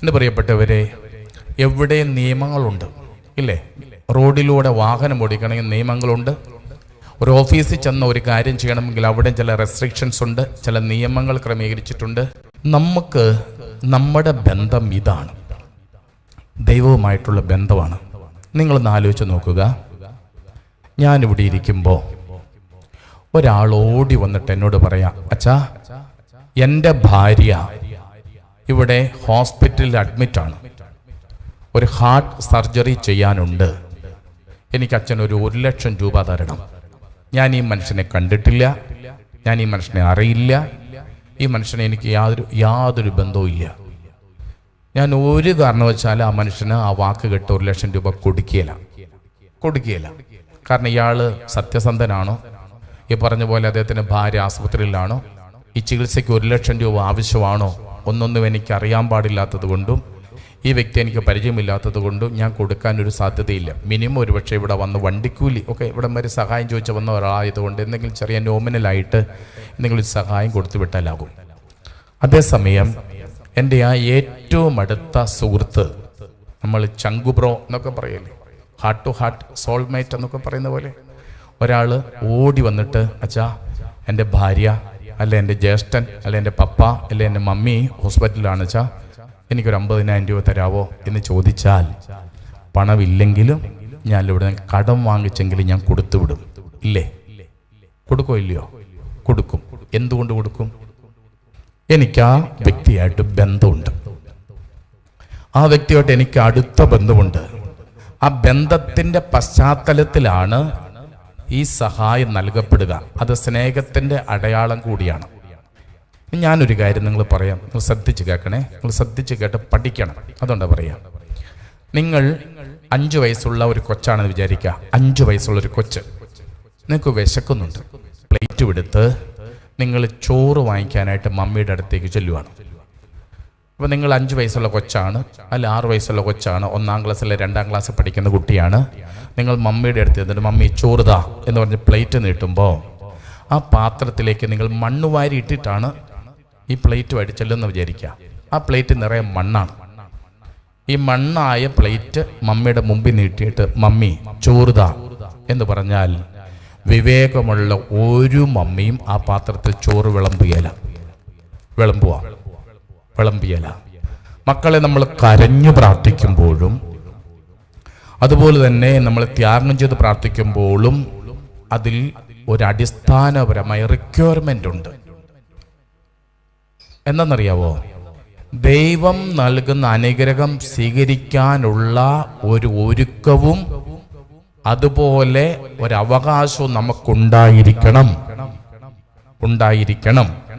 എന്ന് പ്രിയപ്പെട്ടവരെ എവിടെ നിയമങ്ങളുണ്ട്? ഇല്ലേ? റോഡിലൂടെ വാഹനം ഓടിക്കണമെങ്കിൽ നിയമങ്ങളുണ്ട്. ഒരു ഓഫീസിൽ ചെന്ന ഒരു കാര്യം ചെയ്യണമെങ്കിൽ അവിടെ ചില റെസ്ട്രിക്ഷൻസ് ഉണ്ട് ചില നിയമങ്ങൾ ക്രമീകരിച്ചിട്ടുണ്ട്. നമുക്ക് നമ്മുടെ ബന്ധം ഇതാണ്. ദൈവവുമായിട്ടുള്ള ബന്ധമാണ്. നിങ്ങളൊന്ന് ആലോചിച്ച് നോക്കുക. ഞാനിവിടെ ഇരിക്കുമ്പോൾ ഒരാൾ ഓടി വന്നിട്ട് എന്നോട് പറയാം അച്ഛാ എന്റെ ഭാര്യ ഇവിടെ ഹോസ്പിറ്റലിൽ അഡ്മിറ്റാണ് ഒരു ഹാർട്ട് സർജറി ചെയ്യാനുണ്ട്. എനിക്ക് അച്ഛൻ ഒരു ഒരു ലക്ഷം രൂപ തരണം. ഞാൻ ഈ മനുഷ്യനെ കണ്ടിട്ടില്ല. ഞാൻ ഈ മനുഷ്യനെ അറിയില്ല. ഈ മനുഷ്യനെ എനിക്ക് യാതൊരു യാതൊരു ബന്ധവുമില്ല ഞാൻ ഒരു കാരണവശാലും ആ മനുഷ്യന് ആ വാക്ക് കെട്ട് ഒരു ലക്ഷം രൂപ കൊടുക്കുകയില്ല കൊടുക്കുകയില്ല കാരണം ഇയാൾ സത്യസന്ധനാണോ? ഈ പറഞ്ഞ പോലെ അദ്ദേഹത്തിന്റെ ഭാര്യ ആസ്പത്രിയിലാണോ ഈ ചികിത്സയ്ക്ക് ഒരു ലക്ഷം രൂപ ആവശ്യമാണോ? ഒന്നൊന്നും എനിക്ക് അറിയാൻ പാടില്ലാത്തത് കൊണ്ടും ഈ വ്യക്തി എനിക്ക് പരിചയമില്ലാത്തത് കൊണ്ടും ഞാൻ കൊടുക്കാൻ ഒരു സാധ്യതയില്ല. മിനിമം ഒരു പക്ഷേ ഇവിടെ വന്ന് വണ്ടിക്കൂലി ഒക്കെ ഇവിടെ വരെ സഹായം ചോദിച്ച വന്ന ഒരാളായതുകൊണ്ട് എന്തെങ്കിലും ചെറിയ നോമിനലായിട്ട് എന്തെങ്കിലും സഹായം കൊടുത്തു വിട്ടാലാകും. അതേസമയം എന്റെ ആ ഏറ്റവും അടുത്ത സുഹൃത്ത് നമ്മൾ ചങ്കുബ്രോ എന്നൊക്കെ പറയല്ലേ ഹാർട്ട് ടു ഹാർട്ട് സോൾമേറ്റ് എന്നൊക്കെ പറയുന്ന പോലെ ഒരാൾ ഓടി വന്നിട്ട് അച്ഛാ എന്റെ ഭാര്യ അല്ല എന്റെ ജ്യേഷ്ഠൻ അല്ലെ എന്റെ പപ്പ അല്ലെ എന്റെ മമ്മി ഹോസ്പിറ്റലിലാണ് വെച്ചാൽ എനിക്കൊരു അമ്പതിനായിരം രൂപ തരാവോ എന്ന് ചോദിച്ചാൽ പണമില്ലെങ്കിലും ഞാൻ ഇവിടെ കടം വാങ്ങിച്ചെങ്കിലും ഞാൻ കൊടുത്തു വിടും. ഇല്ലേ? കൊടുക്കോ ഇല്ലയോ? കൊടുക്കും. എന്തുകൊണ്ട് കൊടുക്കും? എനിക്ക് ആ വ്യക്തിയായിട്ട് ബന്ധമുണ്ട്. ആ വ്യക്തിയായിട്ട് എനിക്ക് അടുത്ത ബന്ധമുണ്ട്. ആ ബന്ധത്തിന്റെ പശ്ചാത്തലത്തിലാണ് ഈ സഹായം നൽകപ്പെടുക. അത് സ്നേഹത്തിന്റെ അടയാളം കൂടിയാണ്. ഞാനൊരു കാര്യം നിങ്ങൾ പറയാം. നിങ്ങൾ ശ്രദ്ധിച്ച് കേൾക്കണേ. നിങ്ങൾ ശ്രദ്ധിച്ച് കേട്ട് പഠിക്കണം. അതുകൊണ്ടാണ് പറയാം. നിങ്ങൾ അഞ്ച് വയസ്സുള്ള ഒരു കൊച്ചാണെന്ന് വിചാരിക്കുക. അഞ്ച് വയസ്സുള്ള ഒരു കൊച്ച്. നിങ്ങൾക്ക് വിശക്കുന്നുണ്ട്. പ്ലേറ്റ് എടുത്ത് നിങ്ങൾ ചോറ് വാങ്ങിക്കാനായിട്ട് മമ്മിയുടെ അടുത്തേക്ക് ചെല്ലുവാണ്. അപ്പോൾ നിങ്ങൾ അഞ്ച് വയസ്സുള്ള കൊച്ചാണ് അല്ല ആറ് വയസ്സുള്ള കൊച്ചാണ് ഒന്നാം ക്ലാസ്സിലെ രണ്ടാം ക്ലാസ്സിൽ പഠിക്കുന്ന കുട്ടിയാണ്. നിങ്ങൾ മമ്മിയുടെ അടുത്ത് എന്നിട്ട് മമ്മി ചോറുതാ എന്ന് പറഞ്ഞ് പ്ലേറ്റ് നീട്ടുമ്പോൾ ആ പാത്രത്തിലേക്ക് നിങ്ങൾ മണ്ണ് വാരി ഇട്ടിട്ടാണ് ഈ പ്ലേറ്റ് വാരി ചെല്ലുമെന്ന് വിചാരിക്കുക. ആ പ്ലേറ്റ് നിറയെ മണ്ണാണ്. ഈ മണ്ണായ പ്ലേറ്റ് മമ്മിയുടെ മുമ്പിൽ നീട്ടിയിട്ട് മമ്മി ചോറുതാ എന്ന് പറഞ്ഞാൽ വിവേകമുള്ള ഒരു മമ്മിയും ആ പാത്രത്തിൽ ചോറ് വിളമ്പുകയില്ല. വിളമ്പുക വിളമ്പിയല. മക്കളെ നമ്മൾ കരഞ്ഞു പ്രാർത്ഥിക്കുമ്പോഴും അതുപോലെ തന്നെ നമ്മൾ ത്യാഗം ചെയ്ത് പ്രാർത്ഥിക്കുമ്പോഴും അതിൽ ഒരടിസ്ഥാനപരമായ റിക്വയർമെന്റ് ഉണ്ട്. എന്താണെന്നറിയാവോ? ദൈവം നൽകുന്ന അനുഗ്രഹം സ്വീകരിക്കാനുള്ള ഒരു ഒരുക്കവും അതുപോലെ ഒരവകാശവും നമുക്കുണ്ടായിരിക്കണം. ഉണ്ടായിരിക്കണം.